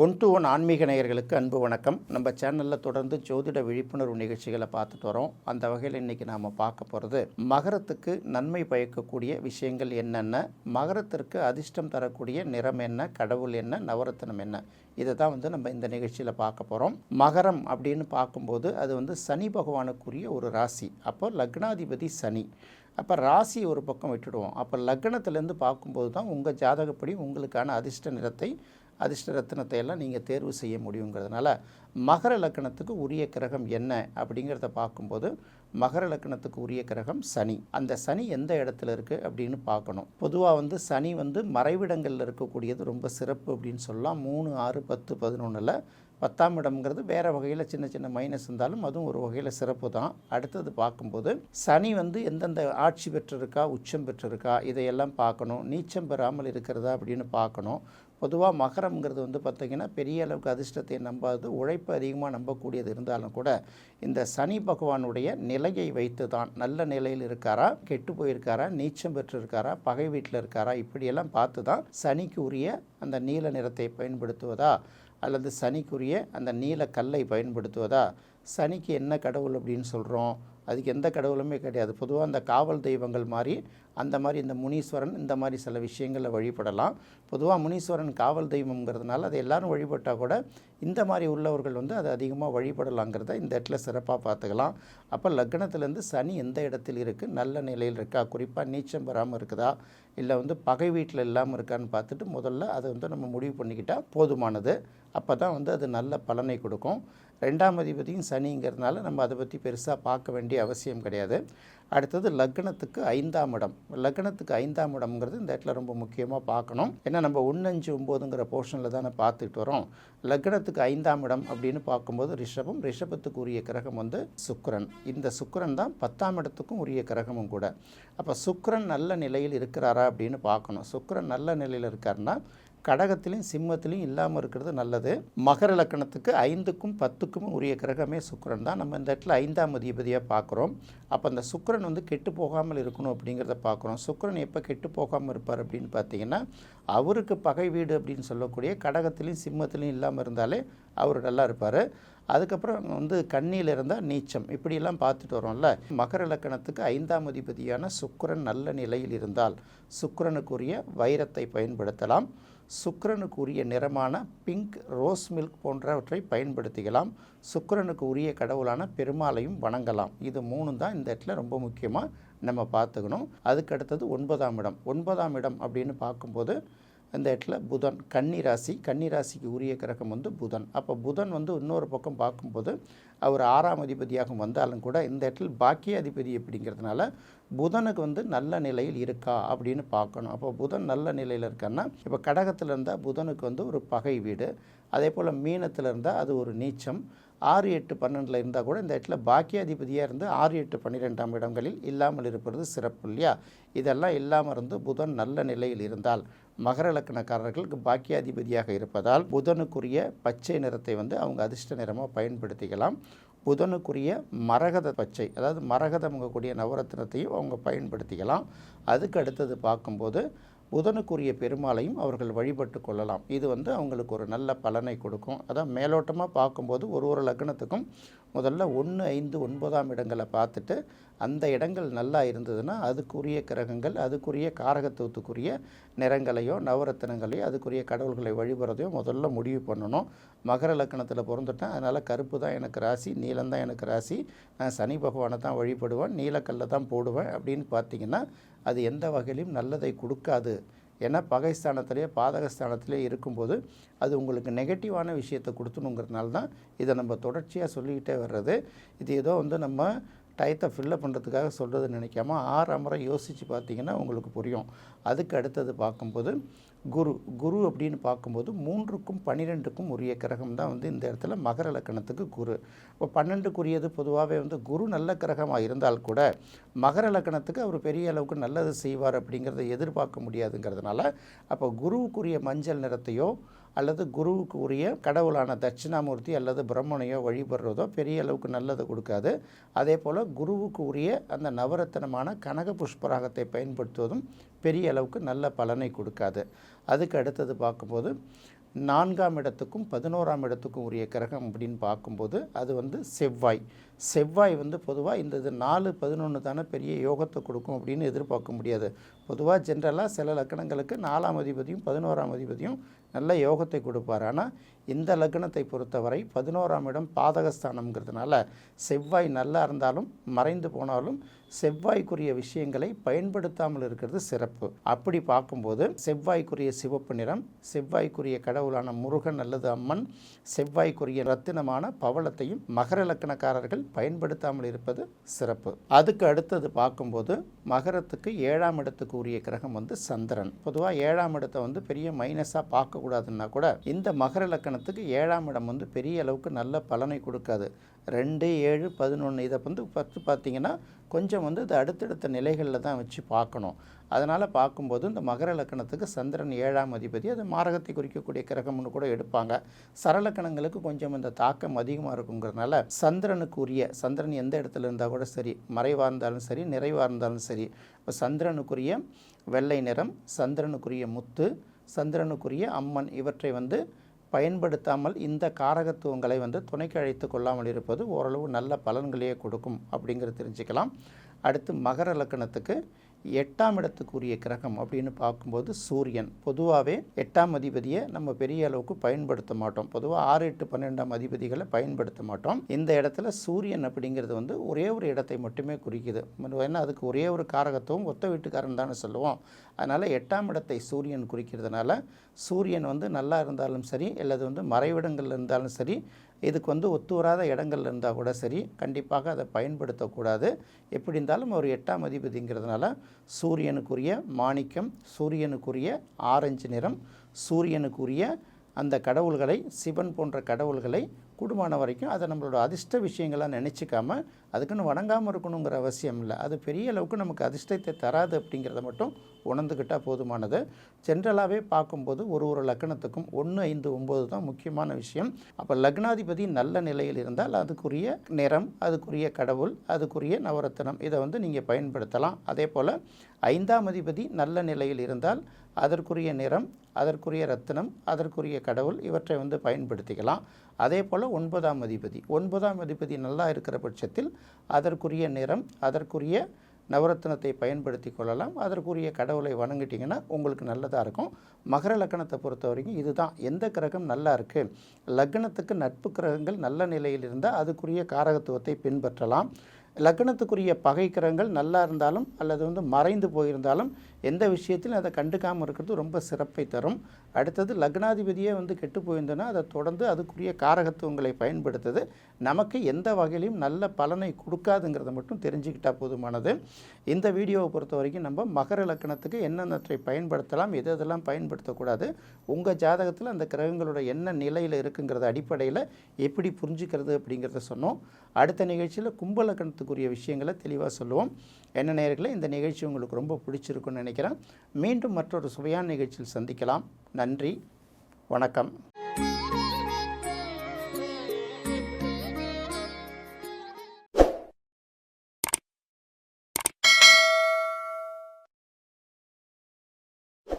One to one ஆன்மீக நேயர்களுக்கு அன்பு வணக்கம். நம்ம சேனலில் தொடர்ந்து ஜோதிட விழிப்புணர்வு நிகழ்ச்சிகளை பார்த்துட்டு வரோம். அந்த வகையில் இன்றைக்கி நாம் பார்க்க போகிறது மகரத்துக்கு நன்மை பயக்கக்கூடிய விஷயங்கள் என்னென்ன மகரத்திற்கு அதிர்ஷ்டம் தரக்கூடிய நிறம் என்ன கடவுள் என்ன நவரத்தினம் என்ன இதை தான் வந்து நம்ம இந்த நிகழ்ச்சியில் பார்க்க போகிறோம் மகரம் அப்படின்னு பார்க்கும்போது அது வந்து சனி பகவானுக்குரிய ஒரு ராசி. அப்போ லக்னாதிபதி சனி. அப்போ ராசி ஒரு பக்கம் விட்டுடுவோம். அப்போ லக்னத்திலேருந்து பார்க்கும்போது தான் உங்கள் ஜாதகப்படி உங்களுக்கான அதிர்ஷ்ட நிறத்தை அதிர்ஷ்ட ரத்தினத்தை எல்லாம் நீங்கள் தேர்வு செய்ய முடியுங்கிறதுனால மகர லக்கணத்துக்கு உரிய கிரகம் என்ன அப்படிங்கிறத பார்க்கும்போது மகர லக்கணத்துக்கு உரிய கிரகம் சனி. அந்த சனி எந்த இடத்துல இருக்குது அப்படின்னு பார்க்கணும். பொதுவாக வந்து சனி வந்து மறைவிடங்களில் இருக்கக்கூடியது ரொம்ப சிறப்பு அப்படின்னு சொல்லலாம். மூணு ஆறு பத்து பதினொன்றில் பத்தாம் இடம்ங்கிறது வேறு வகையில் சின்ன சின்ன மைனஸ் இருந்தாலும் அதுவும் ஒரு வகையில் சிறப்பு தான். அடுத்தது பார்க்கும்போது சனி வந்து எந்தெந்த ஆட்சி பெற்றிருக்கா உச்சம் பெற்றிருக்கா இதையெல்லாம் பார்க்கணும். நீச்சம் பெறாமல் இருக்கிறதா அப்படின்னு பார்க்கணும். பொதுவாக மகரம்ங்கிறது வந்து பார்த்திங்கன்னா பெரிய அளவுக்கு அதிர்ஷ்டத்தை நம்பாது உழைப்பு அதிகமாக நம்பக்கூடியது இருந்தாலும் கூட இந்த சனி பகவானுடைய நிலையை வைத்து தான் நல்ல நிலையில் இருக்காரா கெட்டு போயிருக்காரா நீச்சம் பெற்றிருக்காரா பகை வீட்டில் இருக்காரா இப்படியெல்லாம் பார்த்து தான் சனிக்கு உரிய அந்த நீல நிறத்தை பயன்படுத்துவதா அல்லது சனிக்குரிய அந்த நீல கல்லை பயன்படுத்துவதா சனிக்கு என்ன கடவுள் அப்படின்னு சொல்கிறோம் அதுக்கு எந்த கடவுளுமே கிடையாது. பொதுவாக அந்த காவல் தெய்வங்கள் மாதிரி அந்த மாதிரி இந்த முனீஸ்வரன் இந்த மாதிரி சில விஷயங்களில் வழிபடலாம். பொதுவாக முனீஸ்வரன் காவல் தெய்வம்ங்கிறதுனால அதை எல்லாரும் வழிபட்டால் கூட இந்த மாதிரி உள்ளவர்கள் வந்து அதை அதிகமாக வழிபடலாங்கிறத இந்த இடத்துல சிறப்பாக பார்த்துக்கலாம். அப்போ லக்னத்துலேருந்து சனி எந்த இடத்தில் இருக்குது நல்ல நிலையில் இருக்கா? குறிப்பாக நீச்சம் வராமல் இருக்குதா? இல்லை வந்து பகை வீட்டில் இல்லாமல் இருக்கான்னு பார்த்துட்டு முதல்ல அதை வந்து நம்ம முடிவு பண்ணிக்கிட்டால் போதுமானது. அப்போ தான் வந்து அது நல்ல பலனை கொடுக்கும். ரெண்டாம் அதிபதியும் சனிங்கிறதுனால நம்ம அதை பற்றி பெருசாக பார்க்க வேண்டிய அவசியம் கிடையாது. அடுத்தது லக்னத்துக்கு ஐந்தாம் இடம். லக்னத்துக்கு ஐந்தாம் இடம்ங்கிறது இந்த இடத்துல ரொம்ப முக்கியமாக பார்க்கணும். ஏன்னா நம்ம ஒன்னஞ்சு ஒம்போதுங்கிற போர்ஷனில் தானே பார்த்துட்டு வரோம். லக்னத்துக்கு ஐந்தாம் இடம் அப்படின்னு பார்க்கும்போது ரிஷபம் ரிஷபத்துக்கு உரிய கிரகம் வந்து சுக்கரன். இந்த சுக்கரன் தான் பத்தாம் இடத்துக்கும் உரிய கிரகமும் கூட. அப்போ சுக்கரன் நல்ல நிலையில் இருக்கிறாரா அப்படின்னு பார்க்கணும். சுக்கரன் நல்ல நிலையில் இருக்காருன்னா கடகத்திலையும் சிம்மத்திலையும் இல்லாமல் இருக்கிறது நல்லது. மகர லக்கணத்துக்கு ஐந்துக்கும் பத்துக்கும் உரிய கிரகமே சுக்கரன் தான். நம்ம இந்த இடத்துல ஐந்தாம் அதிபதியாக பார்க்குறோம். அப்போ அந்த சுக்கரன் வந்து கெட்டு போகாமல் இருக்கணும் அப்படிங்கிறத பார்க்குறோம். சுக்கரன் எப்போ கெட்டு போகாமல் இருப்பார் அப்படின்னு பார்த்தீங்கன்னா அவருக்கு பகை வீடு அப்படின்னு சொல்லக்கூடிய கடகத்திலையும் சிம்மத்திலையும் இல்லாமல் இருந்தாலே அவர் நல்லா இருப்பார். அதுக்கப்புறம் வந்து கண்ணியில் இருந்தால் நீச்சம். இப்படியெல்லாம் பார்த்துட்டு வரோம்ல. மகர லக்கணத்துக்கு ஐந்தாம் அதிபதியான சுக்கரன் நல்ல நிலையில் இருந்தால் சுக்கிரனுக்குரிய வைரத்தை பயன்படுத்தலாம். சுக்கரனுக்கு உரிய நிறமான பிங்க் ரோஸ் மில்க் போன்றவற்றை பயன்படுத்திக்கலாம். சுக்கரனுக்கு உரிய கடவுளான பெருமாளையும் வணங்கலாம். இது மூணு தான் இந்த இடத்துல ரொம்ப முக்கியமாக நம்ம பார்த்துக்கணும். அதுக்கு அடுத்தது ஒன்பதாம் இடம். ஒன்பதாம் இடம் அப்படின்னு பார்க்கும்போது இந்த இடத்துல புதன் கன்னி ராசி கன்னி ராசிக்கு உரிய கிரகம் வந்து புதன். அப்போ புதன் வந்து இன்னொரு பக்கம் பார்க்கும்போது அவர் ஆறாம் அதிபதியாக வந்தாலும் கூட இந்த இடத்துல பாக்கிய அதிபதி அப்படிங்கிறதுனால புதனுக்கு வந்து நல்ல நிலையில் இருக்கா அப்படின்னு பார்க்கணும். அப்போ புதன் நல்ல நிலையில் இருக்கான்னா இப்போ கடகத்தில் இருந்தால் புதனுக்கு வந்து ஒரு பகை வீடு. அதே போல் மீனத்தில் இருந்தால் அது ஒரு நீச்சம். ஆறு எட்டு பன்னெண்டில் இருந்தால் கூட இந்த இடத்துல பாக்கியாதிபதியாக இருந்து ஆறு எட்டு பன்னிரெண்டாம் இடங்களில் இல்லாமல் இருப்பது சிறப்பு இல்லையா? இதெல்லாம் இல்லாமல் இருந்து புதன் நல்ல நிலையில் இருந்தால் மகர லக்கணக்காரர்களுக்கு பாக்கியாதிபதியாக இருப்பதால் புதனுக்குரிய பச்சை நிறத்தை வந்து அவங்க அதிர்ஷ்ட நிறமாக பயன்படுத்திக்கலாம். புதனுக்குரிய மரகத பச்சை அதாவது மரகதம் கூடிய நவரத்னத்தையும் அவங்க பயன்படுத்திக்கலாம். அதுக்கு அடுத்தது பார்க்கும்போது புதனுக்குரிய பெருமாளையும் அவர்கள் வழிபட்டு கொள்ளலாம். இது வந்து அவங்களுக்கு ஒரு நல்ல பலனை கொடுக்கும். அதான் மேலோட்டமாக பார்க்கும்போது ஒரு ஒரு லக்னத்துக்கும் முதல்ல ஒன்று ஐந்து ஒன்பதாம் இடங்களை பார்த்துட்டு அந்த இடங்கள் நல்லா இருந்ததுன்னா அதுக்குரிய கிரகங்கள் அதுக்குரிய காரகத்துவத்துக்குரிய நிறங்களையோ நவரத்தினங்களையோ அதுக்குரிய கடவுள்களை வழிபடுறதையோ முதல்ல முடிவு பண்ணணும். மகர லக்கணத்தில் பிறந்துட்டேன். அதனால் கருப்பு தான் எனக்கு ராசி நீலம் தான் எனக்கு ராசி. நான் சனி பகவானை தான் வழிபடுவேன். நீலக்கல்லை தான் போடுவேன் அப்படின்னு பார்த்தீங்கன்னா அது எந்த வகையிலும் நல்லதை கொடுக்காது. ஏன்னா பகைஸ்தானத்திலேயே பாதகஸ்தானத்திலே இருக்கும்போது அது உங்களுக்கு நெகட்டிவான விஷயத்தை கொடுத்துணுங்கிறதுனால தான் இதை நம்ம தொடர்ச்சியாக சொல்லிக்கிட்டே வர்றது. இது ஏதோ வந்து நம்ம டயத்தை ஃபில்லப் பண்ணுறதுக்காக சொல்கிறது நினைக்காம ஆறாம் முறை யோசித்து பார்த்தீங்கன்னா உங்களுக்கு புரியும். அதுக்கு அடுத்தது பார்க்கும்போது குரு குரு அப்படின்னு பார்க்கும்போது மூன்றுக்கும் பன்னிரெண்டுக்கும் உரிய கிரகம் தான் வந்து இந்த இடத்துல மகர லக்கணத்துக்கு குரு. இப்போ பன்னெண்டுக்குரியது பொதுவாகவே வந்து குரு நல்ல கிரகமாக இருந்தால் கூட மகர லக்கணத்துக்கு அவர் பெரிய அளவுக்கு நல்லது செய்வார் அப்படிங்கிறத எதிர்பார்க்க முடியாதுங்கிறதுனால அப்போ குருவுக்குரிய மஞ்சள் நிறத்தையோ அல்லது குருவுக்கு உரிய கடவுளான தட்சிணாமூர்த்தி அல்லது பிரம்மனையோ வழிபடுறதோ பெரிய அளவுக்கு நல்லது கொடுக்காது. அதே போல் குருவுக்கு உரிய அந்த நவரத்தனமான கனக புஷ்பராகத்தை பயன்படுத்துவதும் பெரிய அளவுக்கு நல்ல பலனை கொடுக்காது. அதுக்கு அடுத்தது பார்க்கும்போது நான்காம் இடத்துக்கும் பதினோராம் இடத்துக்கும் உரிய கிரகம் அப்படின்னு பார்க்கும்போது அது வந்து செவ்வாய். செவ்வாய் வந்து பொதுவாக இந்த இது நாலு பதினொன்று தானே பெரிய யோகத்தை கொடுக்கும் அப்படின்னு எதிர்பார்க்க முடியாது. பொதுவாக ஜென்ரலாக சில லக்கணங்களுக்கு நாலாம் அதிபதியும் பதினோராம் அதிபதியும் நல்ல யோகத்தை கொடுப்பார். ஆனால் இந்த லக்னத்தை பொறுத்தவரை பதினோராம் இடம் பாதகஸ்தானம்ங்கிறதுனால செவ்வாய் நல்லா இருந்தாலும் மறைந்து போனாலும் செவ்வாய்க்குரிய விஷயங்களை பயன்படுத்தாமல் இருக்கிறது சிறப்பு. அப்படி பார்க்கும்போது செவ்வாய்க்குரிய சிவப்பு நிறம் செவ்வாய்க்குரிய கடவுளான முருகன் அல்லது அம்மன் செவ்வாய்க்குரிய ரத்தினமான பவளத்தையும் மகர லக்கணக்காரர்கள் பயன்படுத்தாமல் இருப்பது சிறப்பு. அதுக்கு அடுத்தது பார்க்கும்போது மகரத்துக்கு ஏழாம் இடத்துக்கு உரிய கிரகம் வந்து சந்திரன். பொதுவாக ஏழாம் இடத்தை வந்து பெரிய மைனஸாக பார்க்கக்கூடாதுன்னா கூட இந்த மகர லக்கணத்துக்கு ஏழாம் இடம் வந்து பெரிய அளவுக்கு நல்ல பலனை கொடுக்காது. ரெண்டு ஏழு பதினொன்று இதை வந்து பத்து பார்த்தீங்கன்னா கொஞ்சம் வந்து இது அடுத்தடுத்த நிலைகளில் தான் வச்சு பார்க்கணும். அதனால் பார்க்கும்போது இந்த மகர லக்கணத்துக்கு சந்திரன் ஏழாம் அதிபதி அது மாரகத்தை குறிக்கக்கூடிய கிரகம்னு கூட எடுப்பாங்க. சரலக்கணங்களுக்கு கொஞ்சம் இந்த தாக்கம் அதிகமாக இருக்குங்கிறதுனால சந்திரனுக்கு உரிய சந்திரன் எந்த இடத்துல இருந்தால் கூட சரி மறைவாக இருந்தாலும் சரி நிறைவாக இருந்தாலும் சரி இப்போ சந்திரனுக்குரிய வெள்ளை நிறம் சந்திரனுக்குரிய முத்து சந்திரனுக்குரிய அம்மன் இவற்றை வந்து பயன்படுத்தாமல் இந்த காரகத்துவங்களை வந்து துணைக்கு அழைத்து கொள்ளாமல் இருப்பது ஓரளவு நல்ல பலன்களையே கொடுக்கும் அப்படிங்கிறது தெரிஞ்சுக்கலாம். அடுத்து மகர லக்கணத்துக்கு எட்டாம் இடத்துக்குரிய கிரகம் அப்படின்னு பார்க்கும்போது சூரியன். பொதுவாகவே எட்டாம் அதிபதியை நம்ம பெரிய அளவுக்கு பயன்படுத்த மாட்டோம். பொதுவாக ஆறு எட்டு பன்னெண்டாம் அதிபதிகளை பயன்படுத்த மாட்டோம். இந்த இடத்துல சூரியன் அப்படிங்கிறது வந்து ஒரே ஒரு இடத்தை மட்டுமே குறிக்குது. ஏன்னா அதுக்கு ஒரே ஒரு காரகத்துவம் ஒத்த வீட்டுக்காரன் தானே சொல்லுவோம். அதனால் எட்டாம் இடத்தை சூரியன் குறிக்கிறதுனால சூரியன் வந்து நல்லா இருந்தாலும் சரி அல்லது வந்து மறைவிடங்கள் இருந்தாலும் சரி இதுக்கு வந்து ஒத்து வராத இடங்கள் இருந்தால் கூட சரி கண்டிப்பாக அதை பயன்படுத்தக்கூடாது. எப்படி இருந்தாலும் ஒரு எட்டாம் அதிபதிங்கிறதுனால சூரியனுக்குரிய மாணிக்கம் சூரியனுக்குரிய ஆரஞ்சு நிறம் சூரியனுக்குரிய அந்த கடவுள்களை சிவன் போன்ற கடவுள்களை கூடுமான வரைக்கும் அதை நம்மளோட அதிர்ஷ்ட விஷயங்களாக நினச்சிக்காம அதுக்குன்னு வணங்காமல் இருக்கணுங்கிற அவசியம் இல்லை. அது பெரிய அளவுக்கு நமக்கு அதிர்ஷ்டத்தை தராது அப்படிங்கிறத மட்டும் உணர்ந்துக்கிட்டால் போதுமானது. ஜென்ரலாகவே பார்க்கும்போது ஒரு ஒரு லக்னத்துக்கும் ஒன்று ஐந்து ஒம்பது தான் முக்கியமான விஷயம். அப்போ லக்னாதிபதி நல்ல நிலையில் இருந்தால் அதுக்குரிய நிறம் அதுக்குரிய கடவுள் அதுக்குரிய நவரத்தனம் இதை வந்து நீங்கள் பயன்படுத்தலாம். அதே போல் ஐந்தாம் அதிபதி நல்ல நிலையில் இருந்தால் அதற்குரிய நிறம் அதற்குரிய ரத்தினம் அதற்குரிய கடவுள் இவற்றை வந்து பயன்படுத்திக்கலாம். அதே போல் ஒன்பதாம் அதிபதி. ஒன்பதாம் அதிபதி நல்லா இருக்கிற பட்சத்தில் அதற்குரிய நிறம் அதற்குரிய நவரத்னத்தை பயன்படுத்தி கொள்ளலாம். அதற்குரிய கடவுளை வணங்கிட்டிங்கன்னா உங்களுக்கு நல்லதாக இருக்கும். மகர லக்கணத்தை பொறுத்த வரைக்கும் இதுதான். எந்த கிரகம் நல்லா இருக்குது லக்னத்துக்கு நட்பு கிரகங்கள் நல்ல நிலையில் இருந்தால் அதுக்குரிய காரகத்துவத்தை பின்பற்றலாம். லக்னத்துக்குரிய பகை கிரகங்கள் நல்லா இருந்தாலும் அல்லது வந்து மறைந்து போயிருந்தாலும் எந்த விஷயத்திலும் அதை கண்டுக்காமல் இருக்கிறது ரொம்ப சிறப்பை தரும். அடுத்தது லக்னாதிபதியே வந்து கெட்டு போயிருந்தோன்னா அதை தொடர்ந்து அதுக்குரிய காரகத்துவங்களை பயன்படுத்துது. நமக்கு எந்த வகையிலையும் நல்ல பலனை கொடுக்காதுங்கிறத மட்டும் தெரிஞ்சுக்கிட்டால் போதுமானது. இந்த வீடியோவை பொறுத்த வரைக்கும் நம்ம மகர லக்கணத்துக்கு என்னென்னற்றை பயன்படுத்தலாம் எது எதெல்லாம் பயன்படுத்தக்கூடாது உங்கள் ஜாதகத்தில் அந்த கிரகங்களோட என்ன நிலையில் இருக்குங்கிறத அடிப்படையில் எப்படி புரிஞ்சுக்கிறது அப்படிங்கிறத சொன்னோம். அடுத்த நிகழ்ச்சியில் கும்ப லக்கணத்துக்குரிய விஷயங்களை தெளிவாக சொல்லுவோம். என்ன நேர்களை இந்த நிகழ்ச்சி உங்களுக்கு ரொம்ப பிடிச்சிருக்குன்னு நினைக்கிறேன். மீண்டும் மற்றொரு சுவையான நிகழ்ச்சியில் சந்திக்கலாம். நன்றி. வணக்கம்.